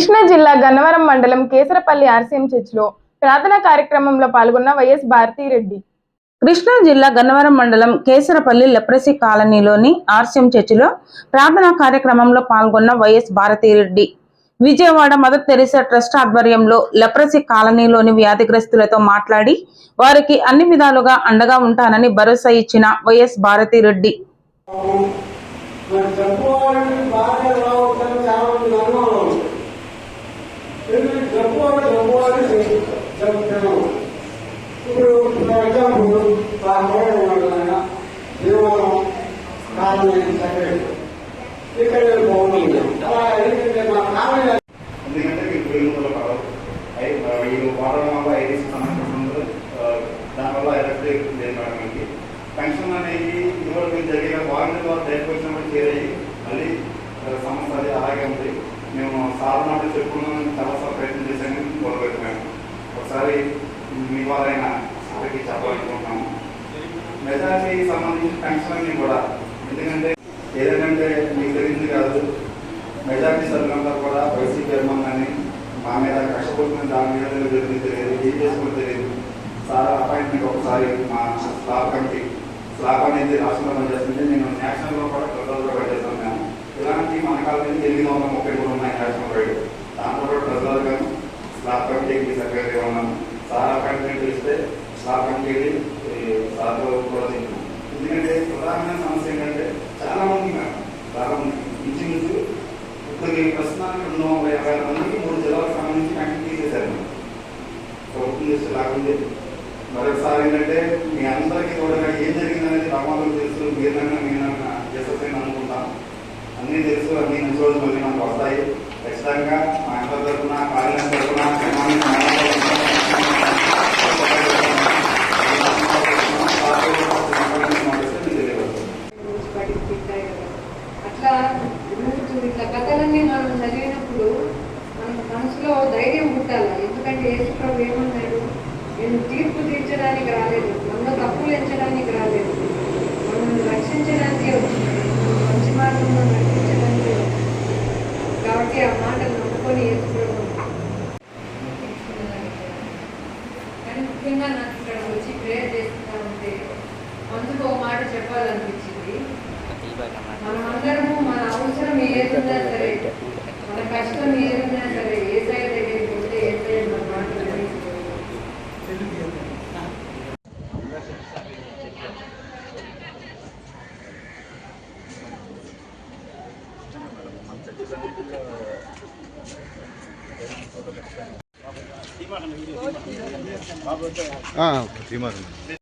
కృష్ణా జిల్లా గన్నవరం మండలం కేసరపల్లి ఆర్సీఎం చర్చిలో ప్రార్థనా కార్యక్రమంలో పాల్గొన్న వైఎస్ భారతిరెడ్డి కృష్ణా జిల్లా గన్నవరం మండలం కేసరపల్లి లెప్రసీ కాలనీలోని ఆర్సీఎం చర్చిలో ప్రార్థనా కార్యక్రమంలో పాల్గొన్న YS Bharathi Reddy Vijayawada Mother Teresa trust ఆధ్వర్యంలో లెప్రసీ కాలనీలోని వ్యాధిగ్రస్తులతో మాట్లాడి వారికి అన్ని విధాలుగా అండగా ఉంటానని భరోసా ఇచ్చిన వైఎస్ భారతిరెడ్డి మరి జబ్బువాడిని బాగా రావద్దని చాలా మంది అనుమానం ఉంది ఎందుకంటే జబ్బువాడు జబ్బువాడిని చెప్తాను ఇప్పుడు ఫర్ ఎగ్జాంపుల్ మా ఉన్నాడు ఆయన దేవాలయం కాలనీ సెక్రటరీ ఇక్కడ నేను బాగున్నాను అలా ఎందుకంటే మా కాలనీ ఎందుకంటే మీకు వెలుగుదల పడవు ఈ వాడడం వల్ల ఐడిస్ సంబంధించిన దానివల్ల ఎలక్ట్రిక్ లేదు మేడం మీకు పెన్షన్ అనేది ఇదివరకు జరిగిన వారంటీ ద్వారా బయటకు వచ్చినప్పుడు చేరాయి. మళ్ళీ సమస్య అది అలాగే ఉంది. మేము సార్ మాట చెప్పుకున్నాం చాలాసార్లు ప్రయత్నం చేశాను మొదలుపెట్టాము ఒకసారి మీ వాళ్ళైనా సార్కి చెప్పాలనుకుంటున్నాము మెజార్టీ సంబంధించిన పెన్షన్ కూడా ఎందుకంటే ఏదంటే మీకు తెలిసింది కాదు మెజార్టీ సభ్యులంతా కూడా వైసీపీ అభిమానాన్ని మా మీద కష్టపడుతున్న దాని మీద జరిగింది తెలియదు ఏం చేసుకోవడం తెలియదు. సార్ అపాయింట్మెంట్ ఒకసారి మా స్లాబ్ కమిటీ స్లాబ్ అనేది రాష్ట్రంలో పనిచేస్తుంటే నేను నేషనల్లో కూడా కలర్లో పనిచేస్తాను. మేము ఇలాంటి మన కాలం ఎనిమిది వందల ముప్పై మూడు ఉన్నాయి నేషనల్ రైడ్ దాంట్లో కూడా ప్రజలు గాను స్లాబ్ కమిటీకి సెక్రటరీ ఉన్నాను సార్ అపాయింట్మెంట్ ఇస్తే స్లాబ్ కమిటీకి ఎందుకంటే ప్రధానమైన సమస్య ఏంటంటే చాలా మంది మేడం చాలా మంది. ఇంచుమించు ఇప్పుడు ఈ ప్రస్తుతానికి రెండు వందల యాభై ఆరు మందికి మూడు జిల్లాలకు సంబంధించి వెంటనే తీసేశారు. ప్రభుత్వం చేస్తే లాగుంది. మరొకసారి ఏంటంటే మీ అందరికీ కూడా ఏం జరిగిందనేది ప్రమాదం తెలుసు. మీరన్నా నేనన్నా చేసేసి అనుకుంటాం. అన్నీ తెలుసు అన్ని మంచి రోజులు మళ్ళీ మనకు వస్తాయి. ఖచ్చితంగా నేను తీర్పు తీర్చడానికి రాలేదు. మన తప్పులు ఎంచడానికి రాలేదు. మనల్ని రక్షించడానికే వచ్చినాడు మంచి మార్గంలో రక్షించడానికే వచ్చినాడు కాబట్టి ఆ మాటలు నమ్ముకొని ప్రభు కానీ ముఖ్యంగా నాకు ఇక్కడ వచ్చి ప్రేయర్ చేస్తున్నా ఉంటే అందుకు ఒక మాట చెప్పాలనిపించింది. మనమందరము మన అవసరం ఏదున్నా సరే మన కష్టం ఏదున్నా సరే ఏ సైడ్ దగ్గరికి వెళ్తే ఏ సైడ్ మన మాట వినేసుకోవాలి. ఓకే.